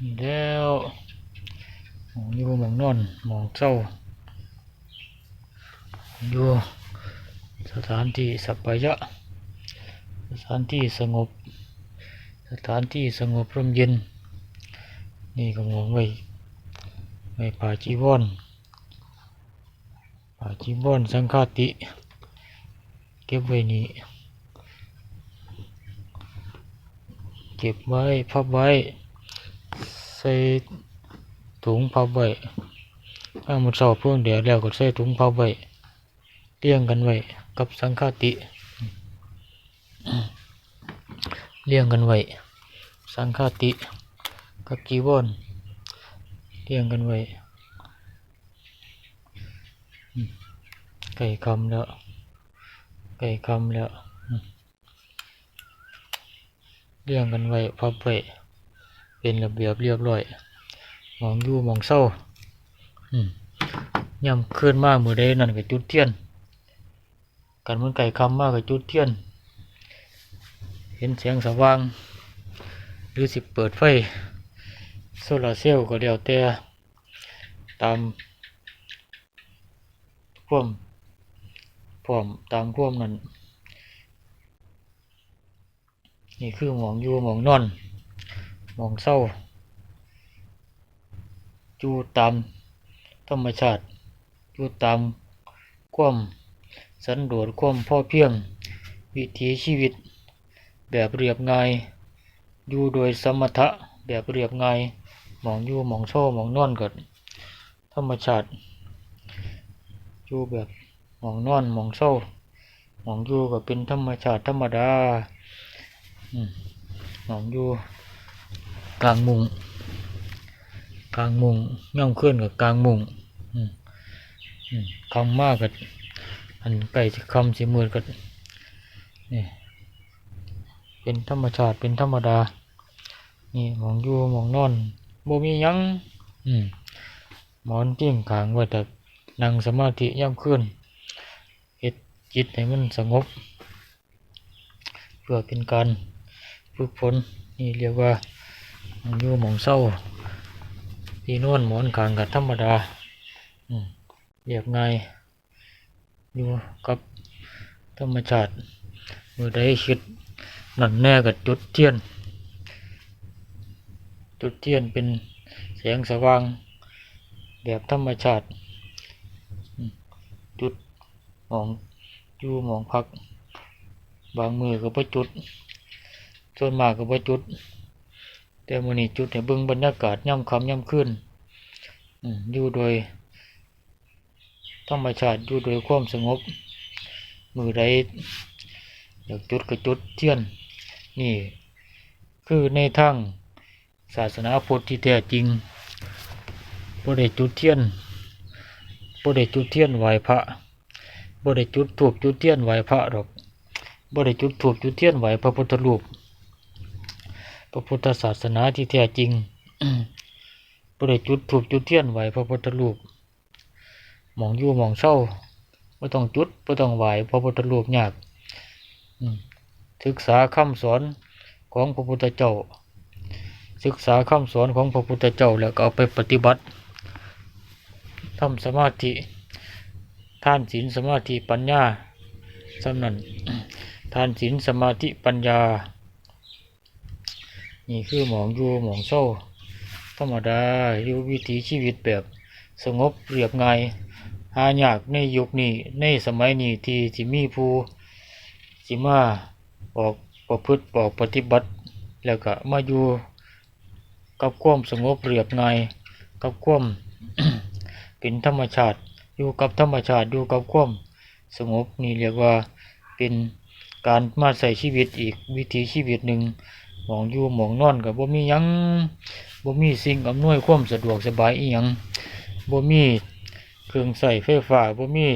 นี่แล้วมองอยู่มองนอนมองเศร้าอยู่สถานที่สัปปายะ สถานที่สงบ สถานที่สงบร่มเย็น นี่ก็มองไว้ไว้ป่าจีวรป่าจีวรสังฆาติ เก็บไว้นี่ ก็บไว้พับไว้ ใส่ถุงพับไว้ถ้ามันสอบเพื่อเดี๋ยวแล้วก็ใส่ถุงพับไว้เรียงกันไว้กับสังฆาติเรียงกันไว้สังฆาติกับจีวรเรียงกันไว้ไก่คำแล้วไก่คำแล้วอืม เรียงกันไว้พับไว้เป็นระเบียบเรียบร้อยมองยู่มองเศร้าอืมย่ำขึ้นมากมือใดนั่นก็จุดเทียนกันมันไก่คำมากก็จุดเทียน เห็นแสงสว่าง หรือสิเปิดไฟโซลาร์เซลล์ก็เดียวแต่ตามควมพร้อมตามควมนั้น นี่คือหมองอยู่หมองนอนหมองเศร้าอยู่ตามธรรมชาติอยู่ตามความสันโดษความพ่อเพียง วิถีชีวิต แบบเรียบง่ายอยู่โดยสมถะแบบเรียบง่ายหมองอยู่หมองโซ่หมองนอนก็ธรรมชาติอยู่แบบหมองนอนหมองโซ่หมองอยู่ก็เป็นธรรมชาติธรรมดา หมองอยู่กลางมุงกลางมุงย่อมเคลื่อนกับกลางมุงคำมากกับอันใกล้จะคำสิมืดกับนี่เป็นธรรมชาติเป็นธรรมดา นี่มองอยู่มองนอนบ่มียังอืมหมอนจิ้งขางไว้แต่นั่งสมาธิย่ำขึ้นเฮ็ดจิตให้มันสงบ เพื่อเป็นการ ฝึกฝนนี่เรียกว่าอยู่หมองเศร้าที่นอนหมอนขางกับธรรมดาเรียบง่ายอยู่กับธรรมชาติเมื่อใดคิดนั่นแน่กับจุดเทียน จุดเทียนเป็นแสงสว่างแบบธรรมชาติ จุดมองอยู่มองพัก บางมือก็บ่จุด ส่วนมากก็บ่จุด แต่มื้อนี้จุดให้เบิ่งบรรยากาศย่ำค่ำย่ำคืนอืมอยู่โดยธรรมชาติอยู่โดยความสงบ มือใดอยากจุดก็จุดเทียน นี่ คือในทางศาสนาพุทธที่แท้จริงบ่ได้จุดเทียนบ่ได้จุดเทียนไหว้พระบ่ได้จุดถูกจุดเทียนไหว้พระดอกบ่ได้จุดถูกจุดเทียนไหว้พระพุทธรูป พระพุทธศาสนาที่แท้จริงบ่ได้จุดถูกจุดเทียนไหวพระพุทธรูปมองยู่มองเศร้าบ่ต้องจุดบ่ต้องไหวพระพุทธรูปยากศึกษาคำสอนของพระพุทธเจ้า ศึกษาคำสอนของพระพุทธเจ้าแล้วก็เอาไปปฏิบัติทำสมาธิท่านศีลสมาธิปัญญาสำนันท่านศีลสมาธิปัญญา นี่คือหมองอยู่หมองเศร้าธรรมดาอยู่วิถีชีวิตแบบสงบเรียบง่ายหายากในยุคนี้ในสมัยนี้ที่ทีมีผู้สิมาออกประพฤติออกปฏิบัติ แล้วก็มาอยู่กับความสงบเรียบง่ายกับความเป็นธรรมชาติ อยู่กับธรรมชาติอยู่กับความสงบนี่เรียกว่าเป็นการมาใส่ชีวิตอีกวิถีชีวิตหนึ่ง มองอยู่หมองนอนกับบ่มียังบ่มีสิ่งอำนวยความสะดวกสบายอีหยังบ่มีเครื่องใส่ไฟฟ้าบ่มี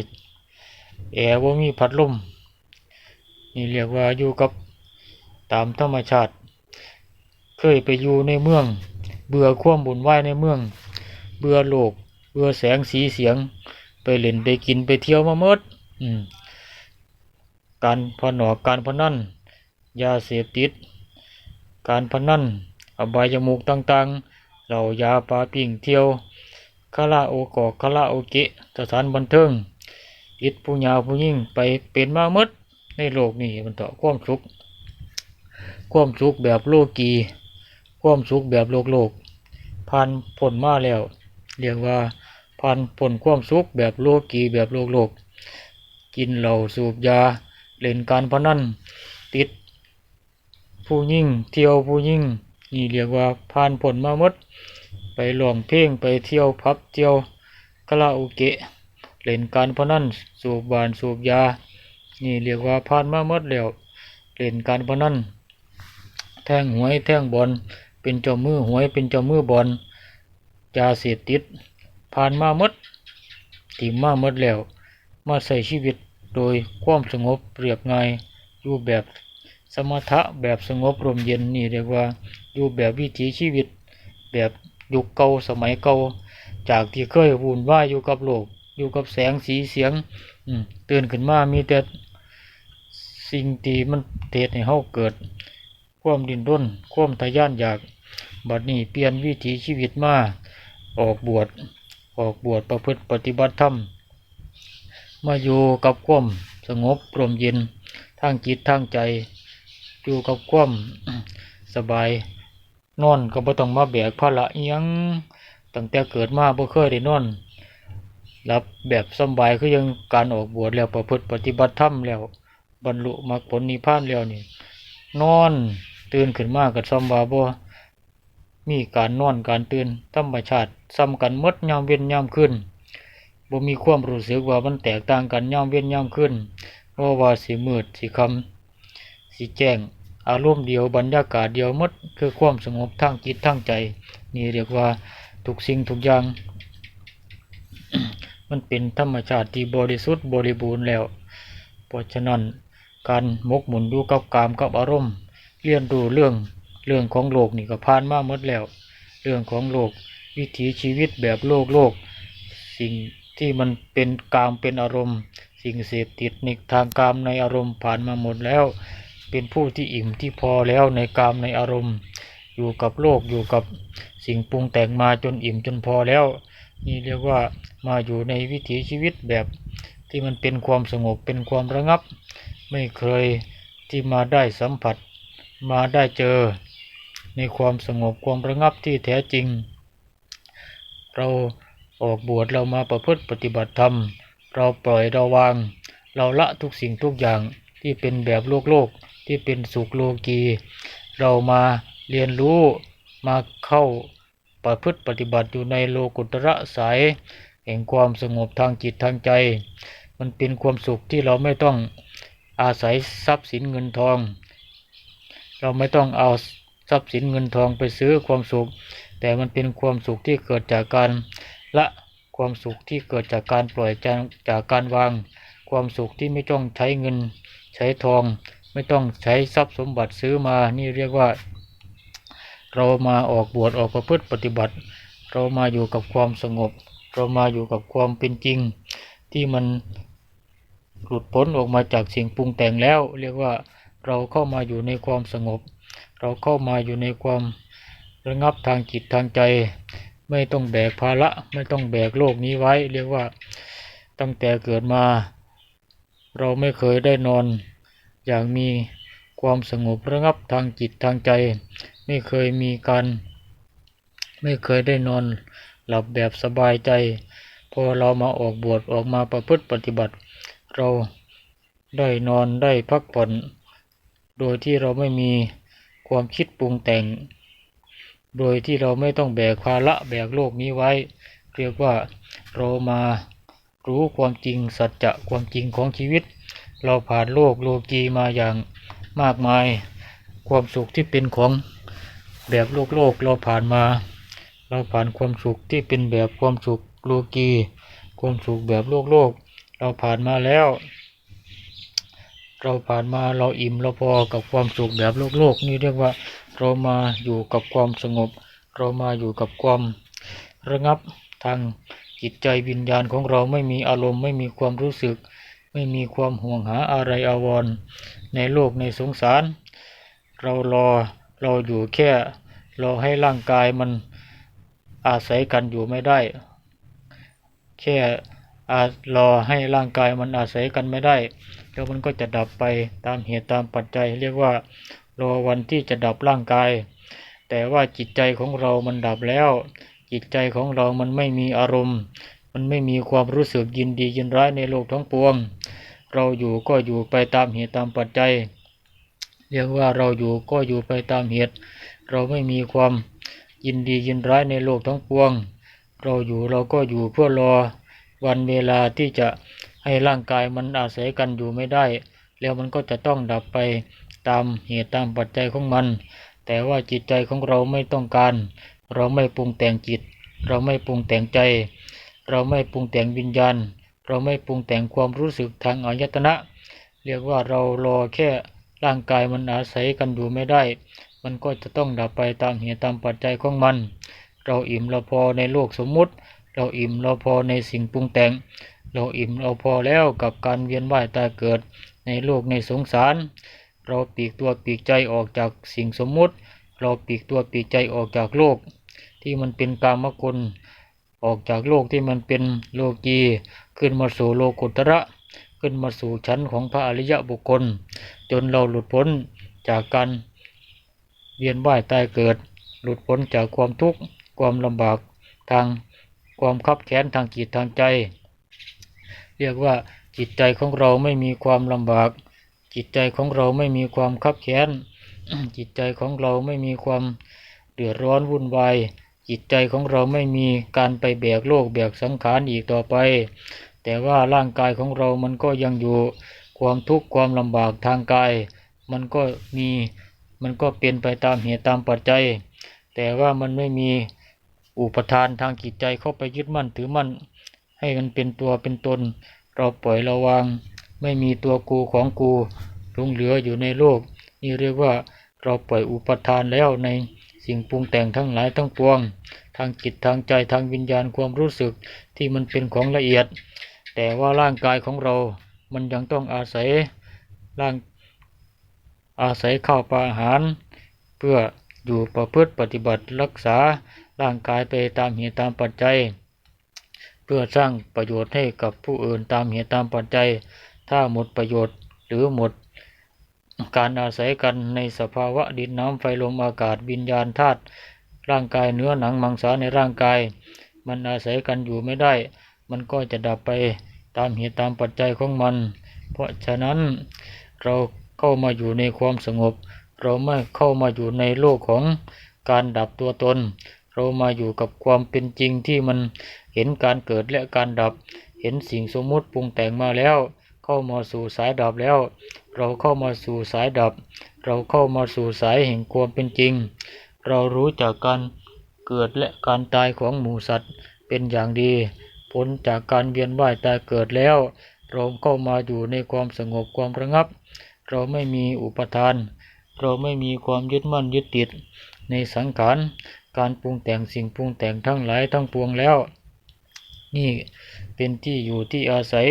แอร์บ่มีพัดลมนี่เรียกว่าอยู่กับตามธรรมชาติ เคยไปอยู่ในเมือง เบื่อความบุญวายในเมือง เบื่อโลก เบื่อแสงสีเสียง ไปเล่นไปกินไปเที่ยวมาเมดอืมการพนอกการพนันยาเสพติด การพนันอบายมุกต่างๆ เหล่ายาปลาปิ่งเที่ยวคาราโอกอกคาราโอเกะสถานบันเทิงอิดผู้ยาวผู้ยิ่งไปเป็นมาหมดในโลกนี้มันต่อความสุข ความสุขแบบโลกีความสุขแบบโลกโลกผ่านผลมาแล้ว เรียกว่าผ่านผลความสุขแบบโลกีแบบโลกโลก กินเหล้าสูบยาเล่นการพนันติด ผู้ยิ่งเที่ยวผู้ยิ่งนี่เรียกว่าผ่านผลมาหมด ไปร้องเพลงไปเที่ยวพับเที่ยวคาราโอเกะเล่นการพนันสูบบานสูบยา นี่เรียกว่าผ่านมาหมดแล้วเล่นการพนันแทงหวยแทงบอลเป็นเจ้ามือหวยเป็นเจ้ามือบอลยาเสพติดผ่านมาหมดถิ่มมาหมดแล้ว มาใส่ชีวิตโดยความสงบเรียบง่ายอยู่แบบ มถะแบบสงบรมเย็นนี่เรียกว่าอยู่แบบวิถีชีวิต แบบยุคเก่าสมัยเก่าจากที่เคยวุ่นวายอยู่กับโลก อยู่กับแสงสีเสียงอืตื่นขึ้นมามีแต่สิ่งที่มันเทศให้เฮาเกิด ความดิ้นรนความทะยานอยากบัดนี้เปลี่ยนวิถีชีวิตมาออกบวชออกบวชประพฤติปฏิบัติธรรมมาอยู่กับความสงบร่มเย็นทางจิตทางใจ อยู่กับความสบายนอนก็บ่ต้องมาแบกภาระเอิหยังตั้งแต่เกิดมาบ่เคยได้นอนรับแบบสบายคือยังการออกบวชแล้วประพฤติปฏิบัติธรรมแล้ว บรรลุมรรคผลนิพพานแล้วนี่นอนตื่นขึ้นมากับสบาบ่มีการนอนการตื่นธรรมชาติซ้ำกันมดยามเว้นยามขึ้นบ่มีความรู้สึกว่ามันแตกต่างกันยามเว้นยามขึ้นเพราะว่าสีมืดสีคำสีแจ้ง อารมณ์เดียวบรรยากาศเดียวมดคือความสงบทางจิตทางใจ นี่เรียกว่าทุกสิ่งทุกอย่าง มันเป็นธรรมชาติที่บริสุทธิ์บริบูรณ์แล้ว เพราะฉะนั้นการมกหมุนอยู่กับกามกับอารมณ์เรียนรู้เรื่องเรื่องของโลกนี่ก็ผ่านมาหมดแล้ว เรื่องของโลกวิถีชีวิตแบบโลกโลก สิ่งที่มันเป็นกามเป็นอารมณ์ สิ่งเสพติดในทางกามในอารมณ์ผ่านมาหมดแล้ว เป็นผู้ที่อิ่มที่พอแล้วในกามในอารมณ์ อยู่กับโลกอยู่กับสิ่งปรุงแต่งมาจนอิ่มจนพอแล้ว นี่เรียกว่ามาอยู่ในวิถีชีวิตแบบที่มันเป็นความสงบเป็นความระงับ ไม่เคยที่มาได้สัมผัส มาได้เจอ ในความสงบความระงับที่แท้จริง เราออกบวชเรามาประพฤติปฏิบัติธรรม เราปล่อยเราวาง เราละทุกสิ่งทุกอย่างที่เป็นแบบโลกโลก ที่เป็นสุขโลกี เรามาเรียนรู้มาเข้าประพฤติปฏิบัติอยู่ในโลกุตระสาย แห่งความสงบทางจิตทางใจ มันเป็นความสุขที่เราไม่ต้องอาศัยทรัพย์สินเงินทอง เราไม่ต้องเอาทรัพย์สินเงินทองไปซื้อความสุข แต่มันเป็นความสุขที่เกิดจากการละความสุขที่เกิดจากการปล่อยจากจากการวาง ความสุขที่ไม่ต้องใช้เงินใช้ทอง ไม่ต้องใช้ทรัพย์สมบัติซื้อมา นี่เรียกว่า เรามาออกบวชออกประพฤติปฏิบัติ เรามาอยู่กับความสงบ เรามาอยู่กับความเป็นจริง ที่มันหลุดพ้นออกมาจากสิ่งปรุงแต่งแล้ว เรียกว่าเราเข้ามาอยู่ในความสงบ เราเข้ามาอยู่ในความระงับทางจิตทางใจ ไม่ต้องแบกภาระไม่ต้องแบกโลกนี้ไว้ เรียกว่าตั้งแต่เกิดมา เราไม่เคยได้นอน อย่างมีความสงบระงับทางจิตทางใจ ไม่เคยมีการ ไม่เคยได้นอนหลับแบบสบายใจ พอเรามาออกบวชออกมาประพฤติปฏิบัติ เราได้นอนได้พักผ่อนโดยที่เราไม่มีความคิดปรุงแต่ง โดยที่เราไม่ต้องแบกภาระแบกโลกนี้ไว้ เรียกว่าเรามารู้ความจริงสัจจะความจริงของชีวิต เราผ่านโลกโลกีมาอย่างมากมาย ความสุขที่เป็นของแบบโลกโลกเราผ่านมา เราผ่านความสุขที่เป็นแบบความสุขโลกีความสุขแบบโลกโลก เราผ่านมาแล้ว เราผ่านมาเราอิ่มเราพอกับความสุขแบบโลกโลกนี่เรียกว่า เรามาอยู่กับความสงบ เรามาอยู่กับความระงับทางจิตใจวิญญาณของเราไม่มีอารมณ์ไม่มีความรู้สึก ไม่มีความห่วงหาอะไรอาวรในโลกในสงสาร เรารอเราอยู่แค่ราให้ร่างกายมันอาศัยกันอยู่ไม่ได้ แค่อารอให้ร่างกายมันอาศัยกันไม่ได้ แล้วมันก็จะดับไปตามเหตุตามปัจจัย เรียกว่ารอวันที่จะดับร่างกาย แต่ว่าจิตใจของเรามันดับแล้ว จิตใจของเรามันไม่มีอารมณ์ มันไม่มีความรู้สึกยินดียินร้ายในโลกทั้งปวง เราอยู่ก็อยู่ไปตามเหตุตามปัจจัย เรียกว่าเราอยู่ก็อยู่ไปตามเหตุ เราไม่มีความยินดียินร้ายในโลกทั้งปวง เราอยู่เราก็อยู่เพื่อรอวันเวลาที่จะให้ร่างกายมันอาศัยกันอยู่ไม่ได้ แล้วมันก็จะต้องดับไปตามเหตุตามปัจจัยของมัน แต่ว่าจิตใจของเราไม่ต้องการ เราไม่ปรุงแต่งจิต เราไม่ปรุงแต่งใจ เราไม่ปรุงแต่งวิญญาณ เราไม่ปรุงแต่งความรู้สึกทางอายตนะ เรียกว่าเรารอแค่ร่างกายมันอาศัยกันอยู่ไม่ได้ มันก็จะต้องดับไปตามเหตุตามปัจจัยของมัน เราอิ่มเราพอในโลกสมมุติ เราอิ่มเราพอในสิ่งปรุงแต่ง เราอิ่มเราพอแล้วกับการเวียนว่ายตายเกิดในโลกในสงสาร เราปีกตัวปีกใจออกจากสิ่งสมมุติ เราปีกตัวปีกใจออกจากโลก ที่มันเป็นกามคุณออกจากโลกที่มันเป็นโลกี ขึ้นมาสู่โลกุตระ ขึ้นมาสู่ชั้นของพระอริยบุคคล จนเราหลุดพ้นจากการเวียนว่ายตายเกิด หลุดพ้นจากความทุกข์ความลำบากทางความคับแค้นทางจิตทางใจ เรียกว่าจิตใจของเราไม่มีความลำบาก จิตใจของเราไม่มีความคับแค้นจิตใจของเราไม่มีความเดือดร้อนวุ่นวายจิตใจของเราไม่มีการไปแบกโลกแบกสังขารอีกต่อไป แต่ว่าร่างกายของเรามันก็ยังอยู่ความทุกข์ความลำบากทางกาย มันก็มีมันก็เป็นไปตามเหตุตามปัจจัย แต่ว่ามันไม่มีอุปทานทางจิตใจเข้าไปยึดมั่นถือมั่น ให้มันเป็นตัวเป็นตน เราปล่อยเราวาง ไม่มีตัวกูของกูหลงเหลืออยู่ในโลก นี่เรียกว่าเราปล่อยอุปทานแล้วใน สิ่งปรุงแต่งทั้งหลายทั้งปวง ทางจิตทางใจทางวิญญาณความรู้สึกที่มันเป็นของละเอียด แต่ว่าร่างกายของเรา มันยังต้องอาศัยร่างอาศัยข้าวปลาอาหาร เพื่ออยู่ประพฤติปฏิบัติรักษาร่างกายไปตามเหตุตามปัจจัย เพื่อสร้างประโยชน์ให้กับผู้อื่นตามเหตุตามปัจจัย ถ้าหมดประโยชน์หรือหมด การอาศัยกันในสภาวะดินน้ำไฟลมอากาศวิญญาณธาตุร่างกายเนื้อหนังมังสาในร่างกาย มันอาศัยกันอยู่ไม่ได้ มันก็จะดับไปตามเหตุตามปัจจัยของมัน เพราะฉะนั้นเราเข้ามาอยู่ในความสงบ เราไม่เข้ามาอยู่ในโลกของการดับตัวตน เรามาอยู่กับความเป็นจริงที่มันเห็นการเกิดและการดับ เห็นสิ่งสมมุติปรุงแต่งมาแล้ว เข้ามาสู่สายดับแล้ว เราเข้ามาสู่สายดับ เราเข้ามาสู่สายแห่งความเป็นจริง เรารู้จากการเกิดและการตายของหมูสัตว์เป็นอย่างดีพ้นจากการเวียนว่ายตายเกิดแล้ว เราเข้ามาอยู่ในความสงบความระงับ เราไม่มีอุปทาน เราไม่มีความยึดมั่นยึดติด ในสังขาร การปรุงแต่งสิ่งปรุงแต่งทั้งหลายทั้งปวงแล้ว นี่เป็นที่อยู่ที่อาศัย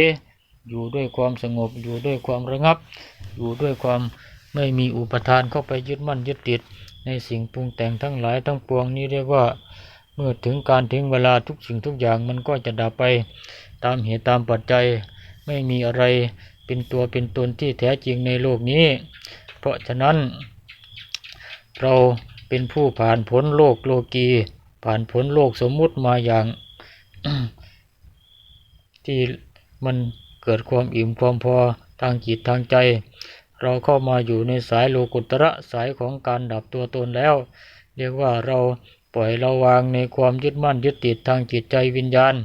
อยู่ด้วยความสงบ อยู่ด้วยความระงับ อยู่ด้วยความไม่มีอุปทานเข้าไปยึดมั่นยึดติด ในสิ่งปรุงแต่งทั้งหลายทั้งปวงนี้เรียกว่า เมื่อถึงการถึงเวลาทุกสิ่งทุกอย่างมันก็จะดับไป ตามเหตุตามปัจจัย ไม่มีอะไรเป็นตัวเป็นตนที่แท้จริงในโลกนี้ เพราะฉะนั้น เราเป็นผู้ผ่านพ้นโลกโลกีผ่านพ้นโลกสมมุติมาอย่างที่มัน เกิดความอิ่มความพอทางจิตทางใจ เราเข้ามาอยู่ในสายโลกุตระสายของการดับตัวตนแล้ว เรียกว่าเราปล่อยเราวางในความยึดมั่นยึดติดทางจิตใจวิญญาณ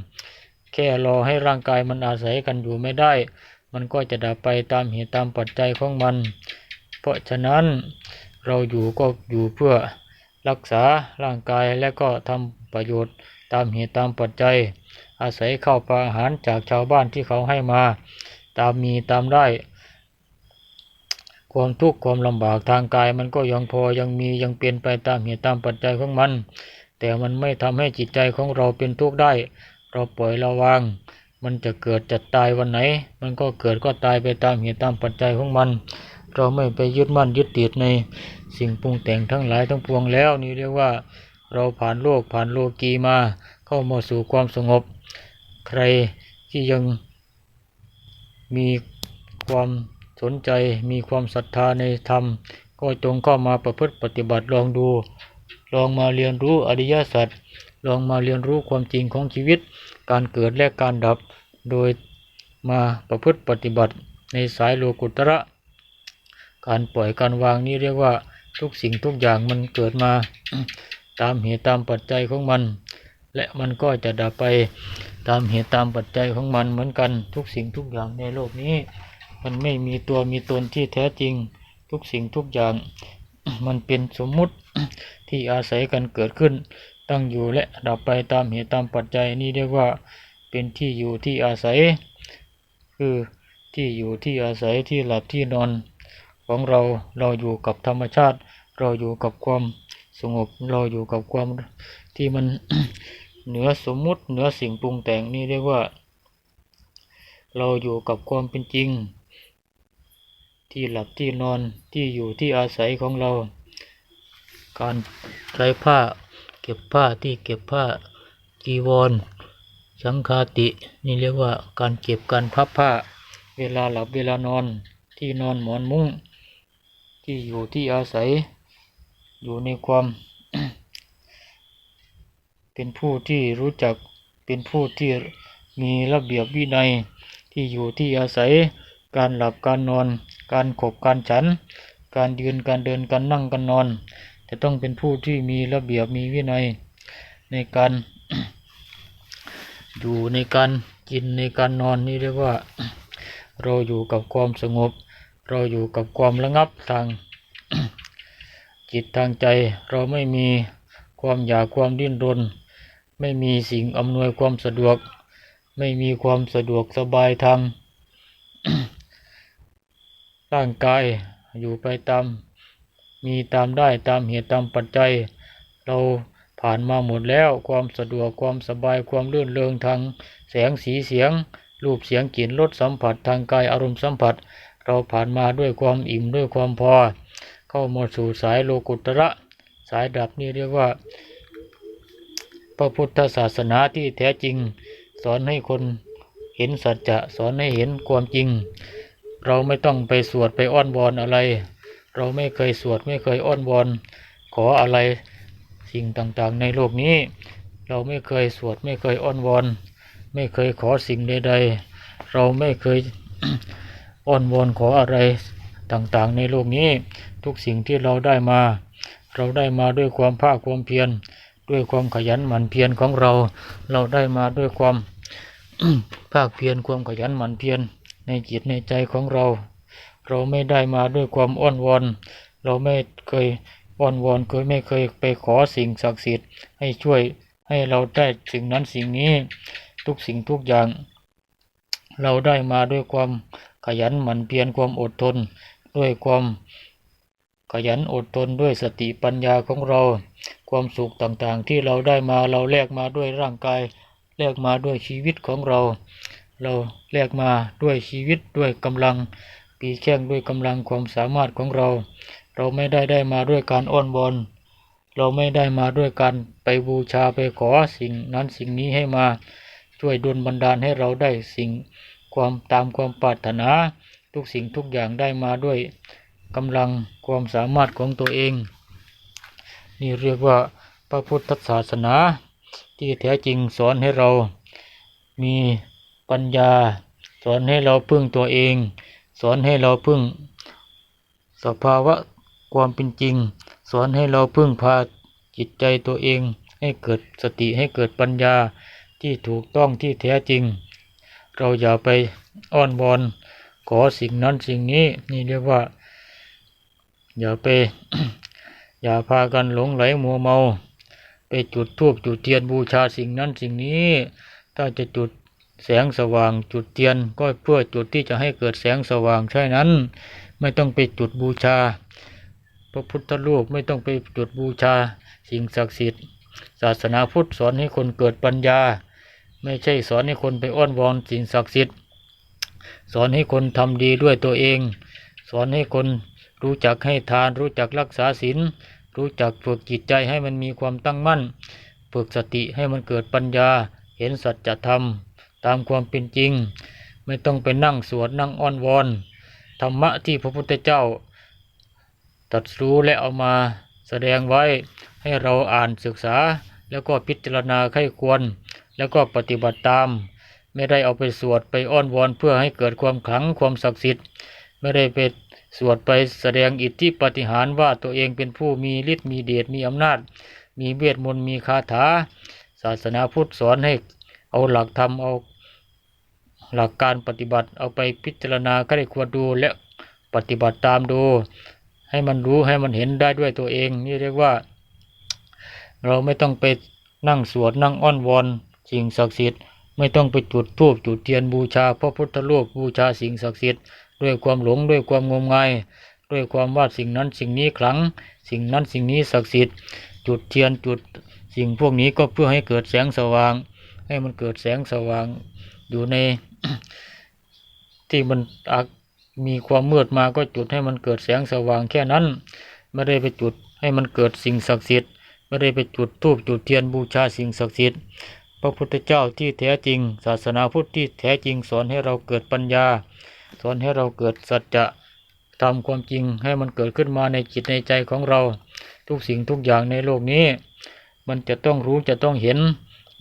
แค่รอให้ร่างกายมันอาศัยกันอยู่ไม่ได้ มันก็จะดับไปตามเหตุตามปัจจัยของมัน เพราะฉะนั้นเราอยู่ก็อยู่เพื่อรักษาร่างกายและก็ทำประโยชน์ ตามเหตุตามปัจจัย อาศัยข้าวปลาอาหารจากชาวบ้านที่เขาให้มา ตามมีตามได้ ความทุกข์ความลำบากทางกายมันก็ยังพอยังมียังเปลี่ยนไปตามเหตุตามปัจจัยของมัน แต่มันไม่ทำให้จิตใจของเราเป็นทุกข์ได้ เราปล่อยเราวาง มันจะเกิดจะตายวันไหน มันก็เกิดก็ตายไปตามเหตุตามปัจจัยของมัน เราไม่ไปยึดมั่นยึดติดในสิ่งปรุงแต่งทั้งหลายทั้งปวงแล้วนี่เรียกว่า เราผ่านโลกผ่านโลกีมาเข้ามาสู่ความสงบ ใครที่ยังมีความสนใจมีความศรัทธาในธรรม ก็จงเข้ามาประพฤติปฏิบัติลองดู ลองมาเรียนรู้อริยสัจลองมาเรียนรู้ความจริงของชีวิต การเกิดและการดับ โดยมาประพฤติปฏิบัติในสายโลกุตระ การปล่อยการวางนี้เรียกว่าทุกสิ่งทุกอย่างมันเกิดมา ตามเหตุตามปัจจัยของมัน และมันก็จะดับไปตามเหตุตามปัจจัยของมันเหมือนกันทุกสิ่งทุกอย่างในโลกนี้ มันไม่มีตัวมีตนที่แท้จริง ทุกสิ่งทุกอย่าง มันเป็นสมมุติที่อาศัยกันเกิดขึ้น ตั้งอยู่และดับไปตามเหตุตามปัจจัยนี่เรียกว่าเป็นที่อยู่ที่อาศัย คือที่อยู่ที่อาศัยที่หลับที่นอนของเราเราอยู่กับธรรมชาติ เราอยู่กับความ สงบเราอยู่กับความที่มันเหนือสมมุติเหนือสิ่งปรุงแต่งนี่เรียกว่า เราอยู่กับความเป็นจริง ที่หลับที่นอนที่อยู่ที่อาศัยของเรา การใช้ผ้าเก็บผ้าที่เก็บผ้าจีวร สังคาติ นี่เรียกว่าการเก็บการพับผ้า เวลาหลับเวลานอนที่นอนหมอนมุ้งที่อยู่ที่อาศัย อยู่ในความ เป็นผู้ที่รู้จักเป็นผู้ที่มีระเบียบวินัยที่อยู่ที่อาศัย การหลับการนอน การขบการฉัน การยืนการเดินการนั่งการนอน จะต้องเป็นผู้ที่มีระเบียบมีวินัยในการ อยู่ในการกินในการนอนนี่เรียกว่า เราอยู่กับความสงบ เราอยู่กับความระงับทาง จิตทางใจเราไม่มีความอยากความดิ้นรน ไม่มีสิ่งอำนวยความสะดวก ไม่มีความสะดวกสบายทางร่างกายอยู่ไปตาม มีตามได้ตามเหตุตามปัจจัย เราผ่านมาหมดแล้วความสะดวกความสบายความลื่นเริงทางแสงสีเสียง รูปเสียงกลิ่นรสสัมผัสทางกายอารมณ์สัมผัส เราผ่านมาด้วยความอิ่มด้วยความพอ เข้ามาสู่สายโลกุตระสายดับนี่เรียกว่า พระพุทธศาสนาที่แท้จริง สอนให้คนเห็นสัจจะสอนให้เห็นความจริง เราไม่ต้องไปสวดไปอ้อนวอนอะไร เราไม่เคยสวดไม่เคยอ้อนวอน ขออะไรสิ่งต่างๆ ในโลกนี้ เราไม่เคยสวดไม่เคยอ้อนวอน ไม่เคยขอสิ่งใดๆ เราไม่เคยอ้อนวอนขออะไร ต่างๆ ในโลกนี้ ทุกสิ่งที่เราได้มา เราได้มาด้วยความภาคความเพียร ด้วยความขยันหมั่นเพียรของเรา เราได้มาด้วยความภาคเพียรความขยันหมั่นเพียรในจิตในใจของเรา เราไม่ได้มาด้วยความอ้อนวอน เราไม่เคยอ้อนวอนเคยไม่เคยไปขอสิ่งศักดิ์สิทธิ์ให้ช่วยให้เราได้สิ่งนั้นสิ่งนี้ทุกสิ่งทุกอย่าง เราได้มาด้วยความขยันหมั่นเพียรความอดทน ด้วยความขยันอดทนด้วยสติปัญญาของเรา ความสุขต่างๆที่เราได้มาเราแลกมาด้วยร่างกายแลกมาด้วยชีวิตของเรา เราแลกมาด้วยชีวิตด้วยกำลัง ปีแข้งด้วยกำลังความสามารถของเรา เราไม่ได้ได้มาด้วยการอ้อนวอนเราไม่ได้มาด้วยการไปบูชาไปขอสิ่งนั้นสิ่งนี้ให้มาช่วยดลบันดาลให้เราได้สิ่งความตามความปรารถนา ทุกสิ่งทุกอย่างได้มาด้วยกำลังความสามารถของตัวเอง นี่เรียกว่าพระพุทธศาสนา ที่แท้จริงสอนให้เรามีปัญญา สอนให้เราพึ่งตัวเอง สอนให้เราพึ่ง สภาวะความเป็นจริง สอนให้เราพึ่งพาจิตใจตัวเอง ให้เกิดสติให้เกิดปัญญาที่ถูกต้องที่แท้จริง เราอย่าไปอ้อนวอน ขอสิ่งนั้นสิ่งนี้นี่เรียกว่า อย่าไป อย่าพากันหลงไหลมัวเมา ไปจุดธูปจุดเทียนบูชาสิ่งนั้นสิ่งนี้ ถ้าจะจุดแสงสว่างจุดเทียนก็เพื่อจุดที่จะให้เกิดแสงสว่างใช่นั้น ไม่ต้องไปจุดบูชา พระพุทธรูปไม่ต้องไปจุดบูชา สิ่งศักดิ์สิทธิ์ ศาสนาพุทธสอนให้คนเกิดปัญญา ไม่ใช่สอนให้คนไปอ้อนวอนสิ่งศักดิ์สิทธิ์ สอนให้คนทำดีด้วยตัวเอง สอนให้คนรู้จักให้ทาน รู้จักรักษาศีลรู้จักฝึกจิตใจให้มันมีความตั้งมั่น ฝึกสติให้มันเกิดปัญญา เห็นสัจธรรม ตามความเป็นจริง ไม่ต้องไปนั่งสวดนั่งอ้อนวอนธรรมะที่พระพุทธเจ้าตรัสรู้และเอามาแสดงไว้ให้เราอ่านศึกษาแล้วก็พิจารณาไข้ควร แล้วก็ปฏิบัติตาม ไม่ได้เอาไปสวดไปอ้อนวอนเพื่อให้เกิดความขลังความศักดิ์สิทธิ์ ไม่ได้ไปสวดไปแสดงอิทธิปฏิหารว่าตัวเองเป็นผู้มีฤทธิ์มีเดชมีอำนาจ มีเวทมนต์มีคาถา ศาสนาพุทธสอนให้เอาหลักธรรมเอาหลักการปฏิบัติเอาไปพิจารณาใครควรดูและปฏิบัติตามดู ให้มันรู้ให้มันเห็นได้ด้วยตัวเอง นี่เรียกว่า เราไม่ต้องไปนั่งสวดนั่งอ้อนวอนสิ่งศักดิ์สิทธิ์ ไม่ต้องไปจุดธูปจุดเทียนบูชาพระพุทธรูปบูชาสิ่งศักดิ์สิทธิ์ด้วยความหลงด้วยความงมงาย ด้วยความว่าสิ่งนั้นสิ่งนี้ขลัง สิ่งนั้นสิ่งนี้ศักดิ์สิทธิ์จุดเทียนจุดสิ่งพวกนี้ก็เพื่อให้เกิดแสงสว่าง ให้มันเกิดแสงสว่างอยู่ในที่มันมีความมืดมาก็จุดให้มันเกิดแสงสว่างแค่นั้น ไม่ได้ไปจุดให้มันเกิดสิ่งศักดิ์สิทธิ์ไม่ได้ไปจุดธูปจุดเทียนบูชาสิ่งศักดิ์สิทธิ์ พระพุทธเจ้าที่แท้จริง ศาสนาพุทธที่แท้จริง สอนให้เราเกิดปัญญา สอนให้เราเกิดสัจจะทำความจริงให้มันเกิดขึ้นมาในจิตในใจของเรา ทุกสิ่งทุกอย่างในโลกนี้ มันจะต้องรู้จะต้องเห็น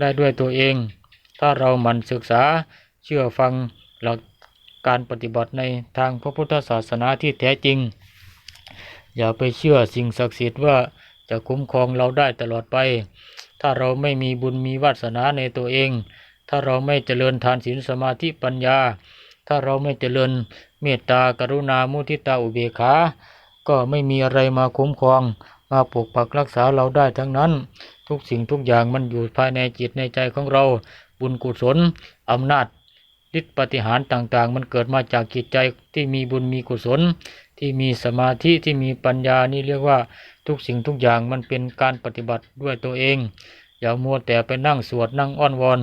ได้ด้วยตัวเอง ถ้าเราหมั่นศึกษาเชื่อฟังหลักการปฏิบัติในทางพระพุทธศาสนาที่แท้จริง อย่าไปเชื่อสิ่งศักดิ์สิทธิ์ว่าจะคุ้มครองเราได้ตลอดไป ถ้าเราไม่มีบุญมีวาสนาในตัวเอง ถ้าเราไม่เจริญทานศีลสมาธิปัญญา ถ้าเราไม่เจริญเมตตากรุณามุทิตาอุเบกขา ก็ไม่มีอะไรมาคุ้มครอง มาปกปักรักษาเราได้ทั้งนั้น ทุกสิ่งทุกอย่างมันอยู่ภายในจิตในใจของเรา บุญกุศลอำนาจฤทธิปฏิหารต่างๆ มันเกิดมาจากจิตใจที่มีบุญมีกุศล ที่มีสมาธิที่มีปัญญานี่เรียกว่าทุกสิ่งทุกอย่างมันเป็นการปฏิบัติด้วยตัวเอง อย่ามัวแต่ไปนั่งสวดนั่งอ้อนวอน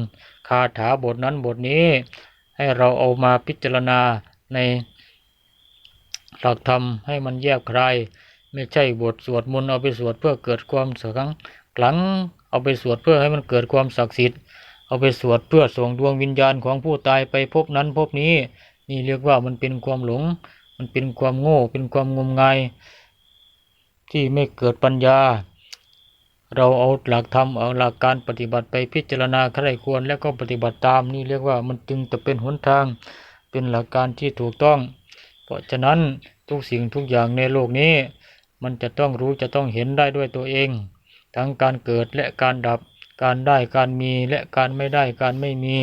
คาถาบทนั้นบทนี้ ให้เราเอามาพิจารณาในหลักธรรมให้มันแยบคลายไม่ใช่บทสวดมนต์เอาไปสวดเพื่อเกิดความสังขลังเอาไปสวดเพื่อให้มันเกิดความศักดิ์สิทธิ์ เอาไปสวดเพื่อส่งดวงวิญญาณของผู้ตายไปพบนั้นพบนี้ นี่เรียกว่ามันเป็นความหลง มันเป็นความโง่ เป็นความงมงายที่ไม่เกิดปัญญา เราเอาหลักธรรมเอาหลักการปฏิบัติไปพิจารณาใครควรแล้วก็ปฏิบัติตามนี่เรียกว่ามันจึงจะเป็นหนทาง เป็นหลักการที่ถูกต้อง เพราะฉะนั้นทุกสิ่งทุกอย่างในโลกนี้ มันจะต้องรู้จะต้องเห็นได้ด้วยตัวเอง ทั้งการเกิดและการดับ การได้การมีและการไม่ได้การไม่มี